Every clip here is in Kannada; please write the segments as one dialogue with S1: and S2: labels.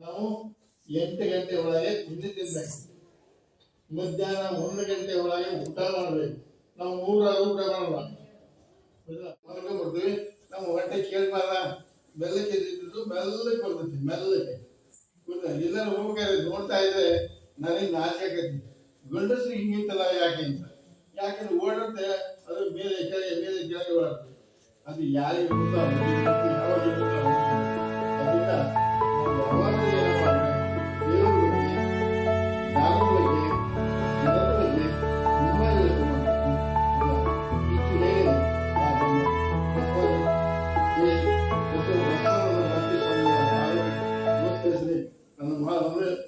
S1: ನಾವು ಎಂಟು ಗಂಟೆ ಒಳಗೆ ತಿಂಡಿ ತಿನ್ಬೇಕು. ಮಧ್ಯಾಹ್ನ ಒಂದು ಗಂಟೆ ಒಳಗೆ ಊಟ ಮಾಡಬೇಕು. ನಾವು ಮೂರಾರು ಊಟ ಮಾಡಲ್ಲ. ಕೊಡ್ತೀವಿ ನಮ್ಮ ಹೊಟ್ಟೆ ಕೇಳ್ಬಾರ ಮೆಲ್ಲಕ್ಕೆ ತಿಂದಿದ್ದು ಮೆಲ್ಲಕ್ಕೆ ಕೊಡ್ತೀವಿ ಮೆಲ್ಲಕ್ಕೆ ಗೊತ್ತಾ? ಎಲ್ಲರೂ ಹೋಗ್ಬೇಕಾದ್ರೆ ನೋಡ್ತಾ ಇದ್ರೆ ನನಗೆ ನಾಚಿಕೆ ಗಂಡಸರು ಹಿಂಗಿತ್ತಲ್ಲ ಯಾಕೆ ಅಂತ? ಯಾಕಂದ್ರೆ ಓಡುತ್ತೆ ಅದು ಮೇಲೆ ಕೆಳಗೆ ಮೇಲೆ ಕೆಳಗೆ ಓಡುತ್ತೆ ಅದು ಯಾರಿಗೂ ಗೊತ್ತಾಗ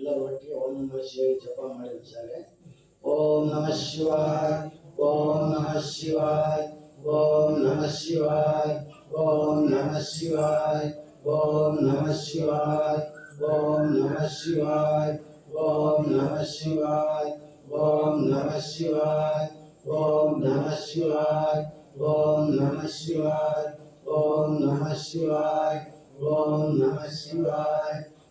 S2: ಎಲ್ಲರೂ ಒಟ್ಟಿಗೆ ಓಂ ನಮಃ ಶಿವಾಯ ಜಪ ಮಾಡಿ ಶಾಲೆ ಓಂ ನಮಃ ಶಿವಾಯ ಓಂ ನಮಃ ಶಿವಾಯ ಓಂ ನಮಃ ಶಿವಾಯ ಓಂ ನಮಃ ಶಿವಾಯ ಓಂ ನಮಃ ಶಿವಾಯ ಓಂ ನಮಃ ಶಿವಾಯ ಓಂ ನಮಃ ಶಿವಾಯ ಓಂ ನಮಃ ಶಿವಾಯ ಓಂ ನಮಃ ಶಿವಾಯ ಓಂ ನಮಃ ಶಿವಾಯ ಓಂ ನಮಃ ಶಿವಾಯ ಓಂ ನಮಃ ಶಿವಾಯ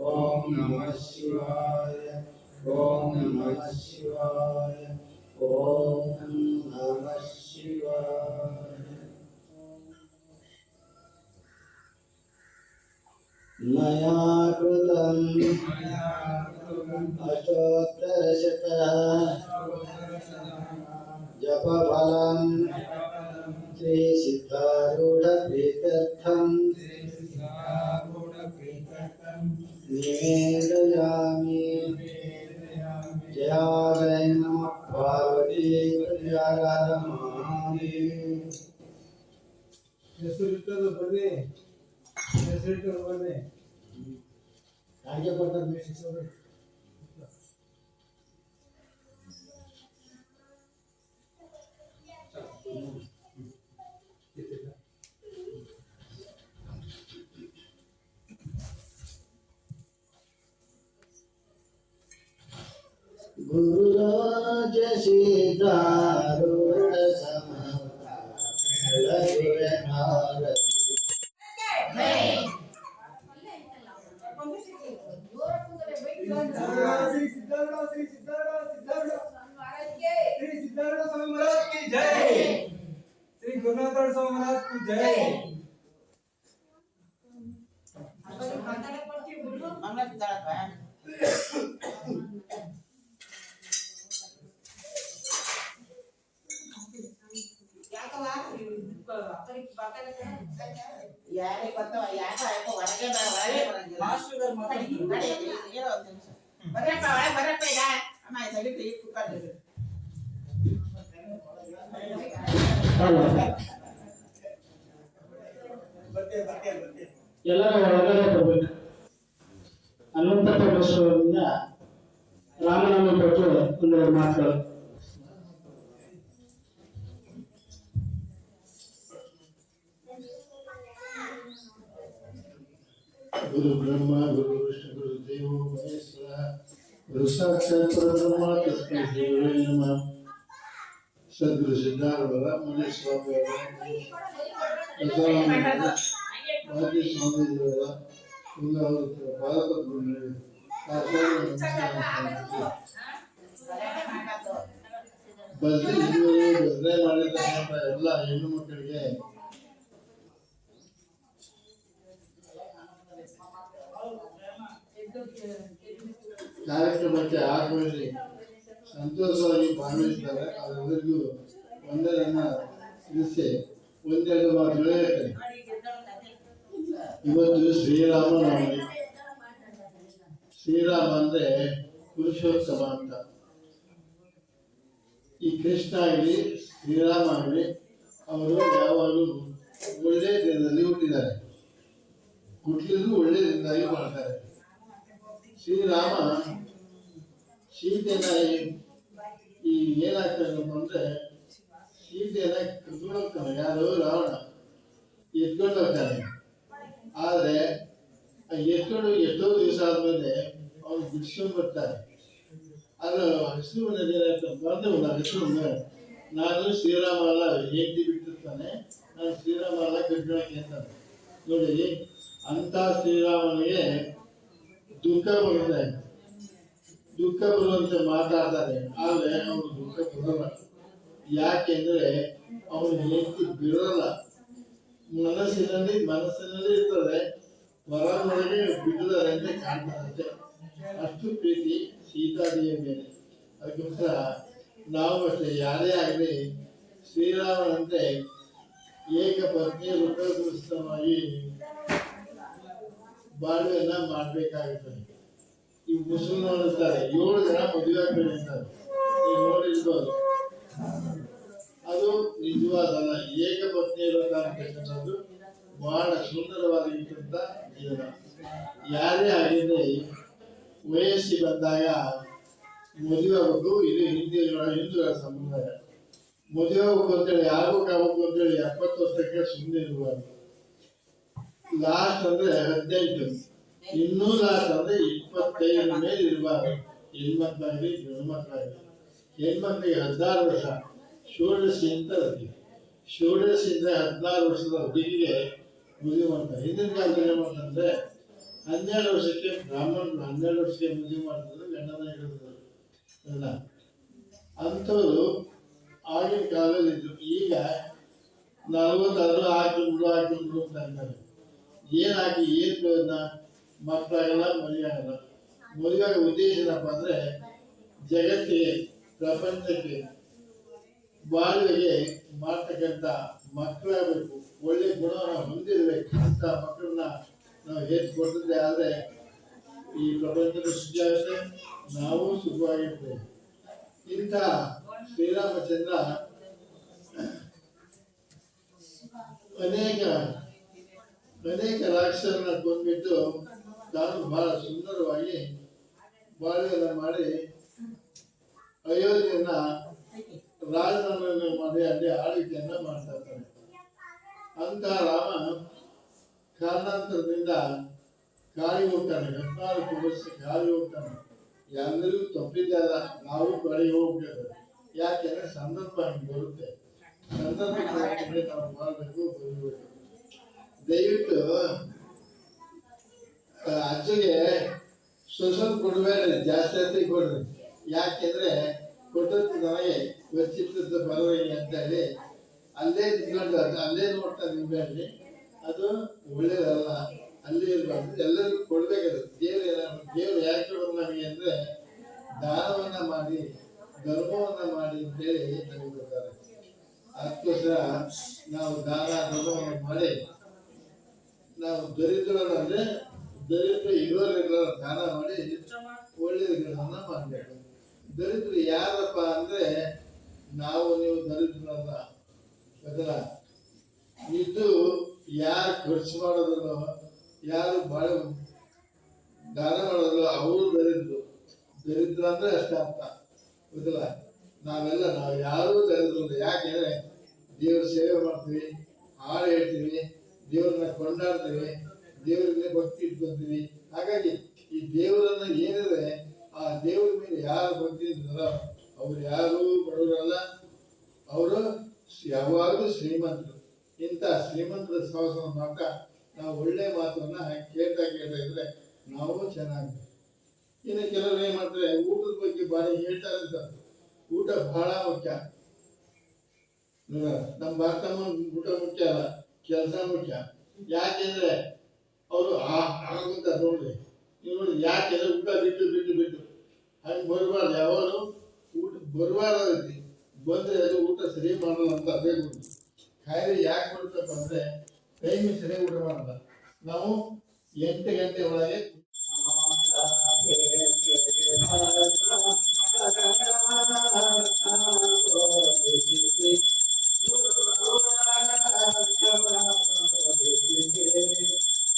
S2: ओम नमः शिवाय ओम नमः शिवाय ओम नमः शिवाय मया कृतम् अशोत्तरशतः जपफलम् श्रीसिद्धारूढप्रीत्यर्थम् निवेदयामि जयालय नमः पार्वती महादेव
S3: ಹೆಸರಿಟ್ಟದು ಬನ್ನಿ ಹೆಸರಿಟ್ಟದು ಬನ್ನಿ
S2: ಹಾಗೆ ಕೊಡ್ತಾರೆ ಮೆಸೇಜ್
S3: गुरुराज श्रीदारुण श्री गुरुनाथ स्वामी महाराज की जय अगर बताने पड़ती गुरु अमित
S4: ಯಾರಿಗೆ ಗೊತ್ತವ ಯಾಕೋ ಯಾಕೋ ಹೊರಗೆ ಬಾ ಹೊರಗೆ ಬರಂಗಿಲ್ಲ ನಡೆಯಿರಿ, ಅಮ್ಮ
S5: ಎಲ್ಲರ ಒಳಗಡೆ ಬರ್ಬೇಕು ಹನುಮಂತ ಪ್ರಶ್ನದಿಂದ ರಾಮನಾಮ ಬಗ್ಗೆ ಒಂದೆರಡು ಮಾತುಗಳು.
S1: गुरु ब्रह्मा गुरु विष्णु गुरु देवो महेश्वरा गुरु साक्षात परब्रह्म तस्मै श्रीगुरवे नमः सद्गुरु सिद्धार्थ रामने स्वामी ಭಾಗ್ಯ ಸ್ವಾಮೀಜಿಯವರ ಎಲ್ಲ ಭಾರತ ಬದಲಿ ಮಾಡಿರ್ತಕ್ಕಂಥ ಎಲ್ಲ ಹೆಣ್ಣು ಮಕ್ಕಳಿಗೆ ಕಾರ್ಯಕ್ರಮಕ್ಕೆ ಆಗಮಿಸಿ ಸಂತೋಷವಾಗಿ ಭಾಗವಹಿಸಿದ್ದಾರೆ ಅವರೆಲ್ಲರಿಗೂ ಒಂದರನ್ನ ತಿಳಿಸಿ ಒಂದೆರಡು ಮಾತು ಹೇಳ್ತೇನೆ ಇವತ್ತು ಶ್ರೀರಾಮ ನವಮಿ. ಶ್ರೀರಾಮ ಅಂದ್ರೆ ಪುರುಷೋತ್ಸವ ಅಂತ. ಈ ಕೃಷ್ಣ ಆಗಲಿ, ಶ್ರೀರಾಮ ಆಗಲಿ, ಅವರು ಯಾವಾಗಲೂ ಒಳ್ಳೆಯ ದಿನದಲ್ಲಿ ಹುಟ್ಟಿದ್ದಾರೆ. ಹುಟ್ಟಿದ್ರು ಒಳ್ಳೆಯ ದಿನದಾಗಿ ಮಾಡ್ತಾರೆ. ಶ್ರೀರಾಮ ಸೀತೆನ ಈ- ಏನಾಗ್ತಾನಪ್ಪ ಅಂದ್ರೆ ಸೀತೆನ ಕರ್ಕೊಂಡು ಹೋಗ್ತಾನೆ ಯಾರು? ರಾವಣ. ಎತ್ಕೊಂಡು ಹೋಗ್ತಾನೆ ಆದ್ರೆ ಎತ್ಕೊಂಡು ಎಷ್ಟೋ ದಿವಸ ಆದ್ಮೇಲೆ ಅವ್ರು ಬಿಡ್ಸ್ಕೊಂಡ್ ಬರ್ತಾರೆ. ಅದು ಹಸಿರು ಮನೇಲಿ ಏನಾಗ್ತದೆ ಹಸಿರು ಹೆಸರು ನಾನು ಶ್ರೀರಾಮ ಅಲ್ಲ ಹೆಂಡತಿ ಬಿಟ್ಟಿರ್ತಾನೆ. ನಾನು ಶ್ರೀರಾಮ ಅಲ್ಲ ಕಟ್ಕೊಳಕ್ಕೆ ಅಂತಾನೆ. ನೋಡಿ ಅಂತ ಶ್ರೀರಾಮನಿಗೆ ದುಃಖ ಬರುತ್ತೆ ದುಃಖ ಬರುವಂತೆ ಮಾತಾಡ್ತಾರೆ. ಆದ್ರೆ ಅವನು ದುಃಖ ಬರಲ್ಲ. ಯಾಕೆಂದ್ರೆ ಅವನು ಹೆಂಡತಿ ಬಿಡಲ್ಲ. ಮನಸ್ಸಿನಲ್ಲಿ ಮನಸ್ಸಿನಲ್ಲಿ ಇರ್ತದೆ. ಹೊರಗಡೆ ಬಿಟ್ಟಿದ್ದಾರೆ ಅಂತ ಕಾಣ್ತಾರಂತೆ. ಅಷ್ಟು ಪ್ರೀತಿ ಸೀತಾದೇವಿಯ ಮೇಲೆ. ಅದಕ್ಕೋಸ್ಕರ ನಾವು ಅಷ್ಟೇ, ಯಾರೇ ಆಗಲಿ ಶ್ರೀರಾಮನಂತೆ ಏಕ ಪತ್ನಿ ವೃತವಾಗಿ ಬಾಳ್ವೆಯನ್ನ ಮಾಡ್ಬೇಕಾಗುತ್ತದೆ ಈ ಮುಸಲ್ಮಾನರು ಇರ್ತಾರೆ ಏಳು ಜನ ಮದುವೆ ಆಗ್ಬೇಕು ಅಂತಾರೆ ನೀವು ನೋಡಿರ್ಬೋದು ಅದು ನಿಜವಾದಲ್ಲ. ಏಕ ಪತ್ನಿ ಇರೋದು ಬಹಳ ಸುಂದರವಾಗಿರ್ತಂತ ಜೀವನ. ಯಾರೇ ಆಗಿರಲಿ ವಯಸ್ಸಿಗೆ ಬಂದಾಗ ಮದುವೆ ಆಗಬೇಕು ಇದು ಹಿಂದೆ ಹಿಂದೂಗಳ ಸಮುದಾಯ. ಮದುವೆ ಹೋಗ್ಬೇಕು ಅಂತೇಳಿ ಯಾರಿಗೂ ಆಗ್ಬೇಕು ಅಂತೇಳಿ ಎಪ್ಪತ್ತು ವರ್ಷಕ್ಕೆ ಸುಮ್ಮನೆ ಇರಬಾರ್ದು ಲಾಸ್ಟ್ ಅಂದ್ರೆ ಹದಿನೆಂಟು. ಇನ್ನೂ ಇಪ್ಪತ್ತೈದು ಇಪ್ಪತ್ತೈದರ ಮೇಲೆ ಇರಬಾರ್ದು ಹೆಣ್ಮಕ್ಳಾಗಲಿ ಗಂಡು ಮಕ್ಕಳಾಗಲಿ ಹೆಣ್ಮಕ್ಳಿಗೆ ಹದಿನಾರು ವರ್ಷ ಷೋಡಶಿಯಿಂದ ಷೋಡಶಿಯಿಂದ ಹದಿನಾರು ವರ್ಷದ ಹುಡುಗಿಗೆ ಮದುವೆ ಮಾಡ್ತಾರೆ ಹಿಂದಿನ ಕಾಲದಲ್ಲಿ ಏನು ಹನ್ನೆರಡು ವರ್ಷಕ್ಕೆ ಬ್ರಾಹ್ಮಣ ಹನ್ನೆರಡು ವರ್ಷಕ್ಕೆ ಮದುವೆ ಮಾಡ್ತಾರೆ ಗಂಡನ ಅಲ್ಲ ಅಂಥವ್ರು ಆಗಿನ ಕಾಲದಲ್ಲಿ ಇದ್ರು ಈಗ ನಲ್ವತ್ತಾದ್ರು ಹಾಕಿ ಬಿಡು ಹಾಕಿ ಬಿಡು ಅಂತ ಅಂತಾರೆ ಏನಾಗಿ ಏನು ಏನ್ ಪ್ರಯೋಜನ ಮಕ್ಕಳಾಗಲ್ಲ ಮರಿಯಾಗಲ್ಲ. ಆಗಲ್ಲ ಮದುವೆ ಆಗೋ ಉದ್ದೇಶ ಏನಪ್ಪ ಅಂದ್ರೆ ಜಗತ್ತಿಗೆ, ಪ್ರಪಂಚಕ್ಕೆ ಬಾಲ್ಯಗೆ ಮಾಡ್ತಕ್ಕಂಥ ಮಕ್ಕಳಾಗಬೇಕು ಒಳ್ಳೆ ಗುಣವನ್ನು ಹೊಂದಿರಬೇಕು ಅಂತ ಮಕ್ಕಳನ್ನ ನಾವು ಕೊಟ್ಟಿದ್ರೆ ಆದ್ರೆ ಈ ಪ್ರಪಂಚದ ಆಗುತ್ತೆ ನಾವು ಸುಖವಾಗಿರ್ತೇವೆ ಇಂಥ ಶ್ರೀರಾಮಚಂದ್ರ ಅನೇಕ ಅನೇಕ ರಾಕ್ಷಸರನ್ನ ಕೊಂದ್ಬಿಟ್ಟು ತಾನು ಬಹಳ ಸುಂದರವಾಗಿ ಬಾಲ್ಯದ ಮಾಡಿ ಅಯೋಧ್ಯೆಯನ್ನ ರಾಜಧಾನಿಯನ್ನ ಮಾಡಿ ಅಲ್ಲಿ ಆಳ್ವಿಕೆಯನ್ನ ಮಾಡ್ತಾ ಇರ್ತಾನೆ. ಅಂತ ರಾಮ ಕಾರಣಾಂತರದಿಂದ ಗಾಳಿ ಹೋಗ್ತಾನೆ. ಹದಿನಾಲ್ಕು ವರ್ಷ ಗಾಳಿ ಹೋಗ್ತಾನೆ. ಎಲ್ಲರಿಗೂ ತಪ್ಪಿದ್ದಲ್ಲ ನಾವು ಗಾಳಿ ಹೋಗ್ಬೇಕು. ಯಾಕೆಂದ್ರೆ ಸಂದರ್ಭ ಹಂಗೆ ಬರುತ್ತೆ. ಸಂದರ್ಭ ನಾವು ಮಾಡಬೇಕು, ಬರಬೇಕು. ದಯವಿಟ್ಟು ಅಜ್ಜಿಗೆ ಸ್ವಲ್ಪ ಕೊಡಬೇಡ ಜಾಸ್ತಿ ಜಾಸ್ತಿ ಕೊಡ್ರಿ. ಯಾಕೆಂದ್ರೆ ಕೊಟ್ಟದ್ದು ನಮಗೆ ಚಿತ್ರದ ಬರವಣಿಗೆ ಅಂತ ಹೇಳಿ ಅಲ್ಲೇ ನಿಂತ್ಕೊಂಡು ಅಲ್ಲೇ ನೋಡ್ತಾ ಅದು ಒಳ್ಳೇದಲ್ಲ, ಅಲ್ಲೇ ಇರಬಾರ್ದು. ಎಲ್ಲರಿಗೂ ಕೊಡ್ಬೇಕದು ದೇವ್ರು ಏನಾದ್ರು ದೇವ್ರು ಯಾಕೆ ನಮಗೆ ಅಂದ್ರೆ ದಾನವನ್ನ ಮಾಡಿ, ಧರ್ಮವನ್ನ ಮಾಡಿ ಅಂತೇಳಿ ನಮಗೆ ಬರ್ತಾರೆ ಅದಕ್ಕೋಸ್ಕರ ನಾವು ದಾನ ಧರ್ಮವನ್ನು ಮಾಡಿ ನಾವು ದರಿದ್ರರು ಅಂದ್ರೆ ದರಿದ್ರ ಇರೋರಿಲ್ಲ ದಾನ ಮಾಡಿ ಒಳ್ಳೆಯದನ್ನ ಮಾಡಬೇಕು ದರಿದ್ರ ಯಾರಪ್ಪ ಅಂದ್ರೆ ನಾವು, ನೀವು ದರಿದ್ರಲ್ಲ. ಬದಲ ಇದು ಯಾರು ಖರ್ಚು ಮಾಡೋದ್ರು ಯಾರು ಬಾಳ ದಾನ ಮಾಡೋದಿಲ್ಲ ಅವರು ದರಿದ್ರು. ದರಿದ್ರ ಅಂದ್ರೆ ಅಷ್ಟೇ ಅರ್ಥ ನಾವೆಲ್ಲ, ನಾವು ಯಾರೂ ದರಿದ್ರಲ್ಲ ಯಾಕೆಂದ್ರೆ ದೇವ್ರ ಸೇವೆ ಮಾಡ್ತೀವಿ, ಹಾಡು ಹೇಳ್ತೀವಿ, ದೇವ್ರನ್ನ ಕೊಂಡಾಡ್ತೀವಿ. ದೇವರಿಗೆ ಭಕ್ತಿ ಇಟ್ಕೊಂತೀವಿ ಹಾಗಾಗಿ ಈ ದೇವರನ್ನ ಏನಿದೆ ಆ ದೇವರ ಮೇಲೆ ಯಾರು ಭಕ್ತಿ ಇದ್ದಾರೋ ಅವ್ರು ಯಾರು ಬಡವರಲ್ಲ ಅವರು ಯಾವಾಗಲೂ ಶ್ರೀಮಂತರು. ಇಂಥ ಶ್ರೀಮಂತರ ಸಹವಾಸ ಮಾಡ್ತಾ ನಾವು ಒಳ್ಳೆ ಮಾತನ್ನ ಕೇಳ್ತಾ ಕೇಳ್ತಾ ಇದ್ರೆ ನಾವು ಚೆನ್ನಾಗಿ. ಇನ್ನು ಕೆಲವರು ಏನ್ ಮಾಡ್ತಾರೆ, ಊಟದ ಬಗ್ಗೆ ಬಾರಿ ಹೇಳ್ತಾ ಇರ್ತಾರೆ ಊಟ ಬಹಳ ಮುಖ್ಯ. ನಮ್ಮ ಭಾರತ ಊಟ ಮುಖ್ಯ ಅಲ್ಲ, ಕೆಲಸ ಮುಖ್ಯ. ಯಾಕೆಂದ್ರೆ ಅವರು ಆಗುತ್ತ ನೋಡ್ರಿ ನೀವು ನೋಡಿ ಯಾಕೆಂದ್ರೆ ಊಟ ಬಿಟ್ಟು ಬಿಟ್ಟು ಬಿಟ್ಟು. ಹಂಗೆ ಬರಬಾರ್ದು ಯಾವಾಗ ಊಟ ಬರಬಾರ್ದು ರೀತಿ ಬಂದ್ರೆ ಅದು ಊಟ ಸರಿ ಮಾಡಲ್ಲ ಅಂತ ಅದೇ ಗುರು ಕಾಯಿಲೆ ಯಾಕೆ ಬರುತ್ತಪ್ಪ ಅಂದರೆ, ಟೈಮ್ ಸರಿ ಊಟ ಮಾಡಲ್ಲ. ನಾವು ಎಂಟು ಗಂಟೆ ಒಳಗೆ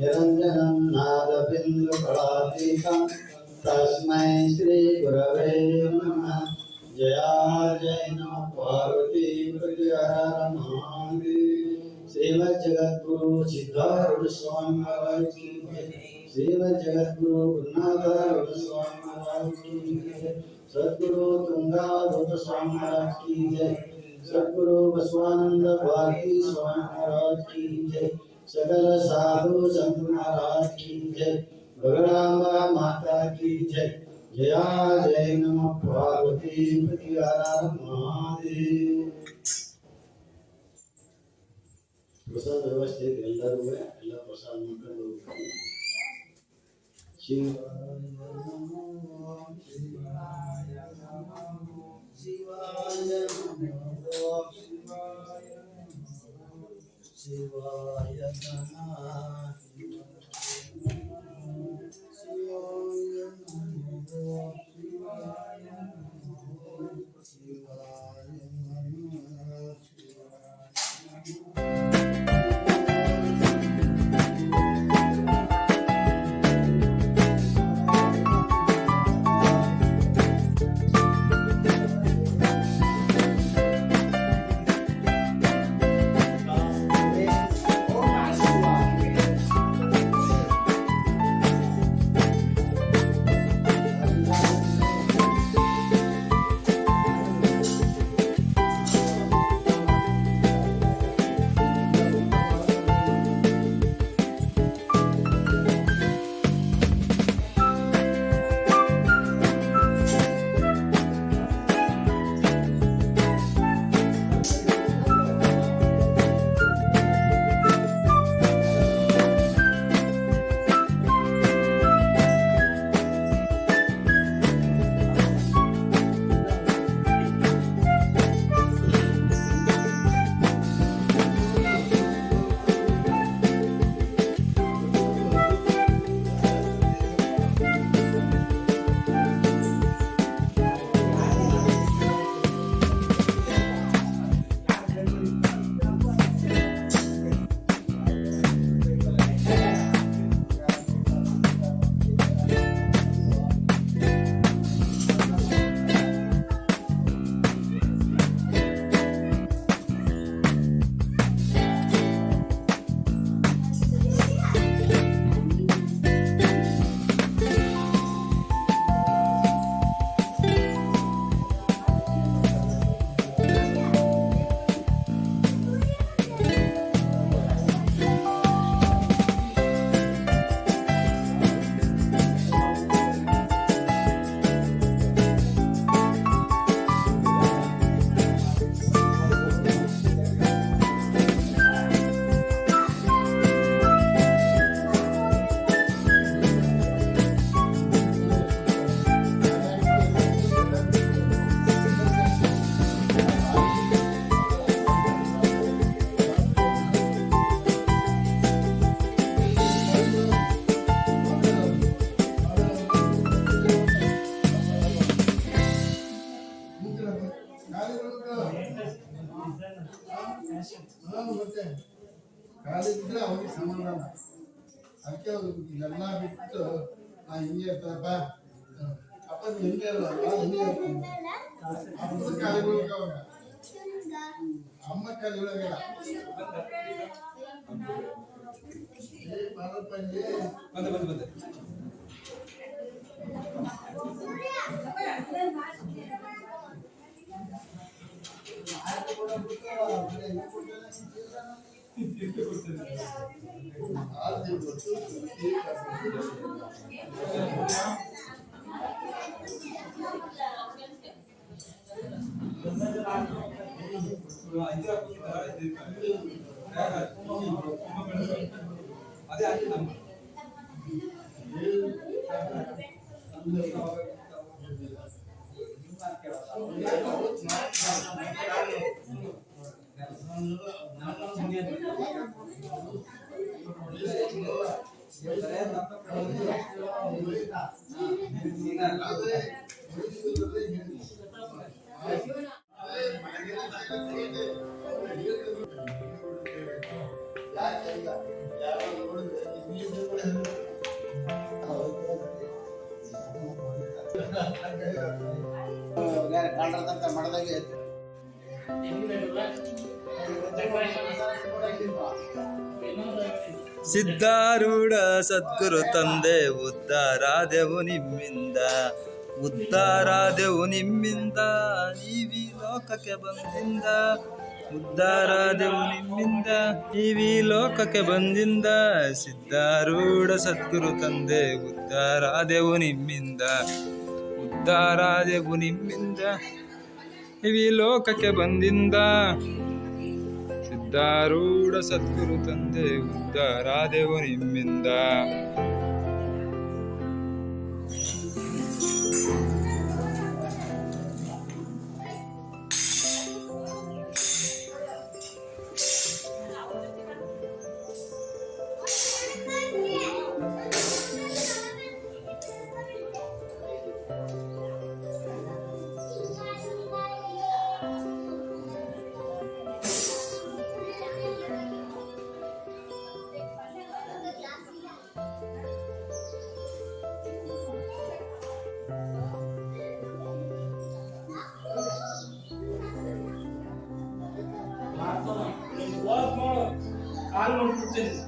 S2: निरञ्जनं तस्मै श्रीगुरवे नमः। जया जय नमः। पार्वती प्रतिहर महादेव श्रीमद् जगद्गुरु सिद्धारूढ़ स्वामी महाराज की जय। श्रीमद् जगद्गुरु गुरुनाथ स्वामी महाराज की सद्गुरु तुंगाधर स्वामी महाराज की जय। सद्गुरु बसवानंद भारती स्वामी महाराज की जय। सकल साधु संत महाराज की जय बगड़ांबा माता की जय जया जय नमः पार्वती प्रतिहार महादेव ಪ್ರಸಾದ ವ್ಯವಸ್ಥೆ ಇದೆ ಎಲ್ಲರೂ ಎಲ್ಲ ಪ್ರಸಾದ ಮಾಡ್ಕೊಂಡು ಹೋಗ್ಬೇಕು ಶಿವಾಯ ನಮೋ ಶಿವಾಯ ನಮೋ ಶಿವಾಯ
S1: शिवाय नमः शिवाय இங்கே இருப்ப
S3: அப்ப எங்க அப்பதான்
S1: கழிவுங்க அம்மா கழிவுங்க வந்து
S3: வந்து வந்து
S1: అదే అడిగిందమ్మా సరే తప్ప
S3: ಸಿದ್ಧಾರೂಢ ಸದ್ಗುರು ತಂದೆ ಉದ್ಧಾರಾದೆವು ನಿಮ್ಮಿಂದ. ಉದ್ಧಾರಾದೆವು ನಿಮ್ಮಿಂದ, ನೀವಿ ಲೋಕಕ್ಕೆ ಬಂದಿಂದ. ಉದ್ಧಾರಾದೆವು ನಿಮ್ಮಿಂದ, ನೀವಿ ಲೋಕಕ್ಕೆ ಬಂದಿಂದ. ಸಿದ್ಧಾರೂಢ ಸದ್ಗುರು ತಂದೆ ಉದ್ಧಾರಾದೆವು ನಿಮ್ಮಿಂದ. ಉದ್ಧಾರಾದೆವು ನಿಮ್ಮಿಂದ ಇವಿ ಲೋಕಕ್ಕೆ ಬಂದಿಂದ. ಸಿದ್ಧಾರೂಢ ಸದ್ಗುರು ತಂದೆ ಉದ್ಧಾರಾದೆವು ನಿಮ್ಮಿಂದ
S5: Optimism.